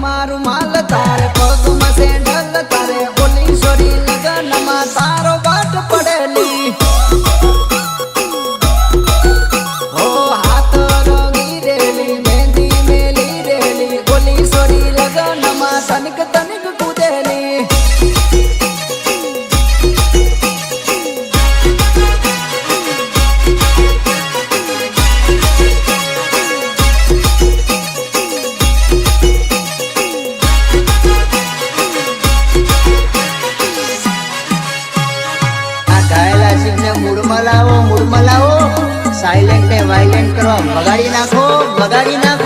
મારું માલ મૂડમાં લાવો મૂળમાં લાવો સાયલેન્ટ ને વાયલેન્ટ કરો બગાડી નાખો બગાડી નાખો.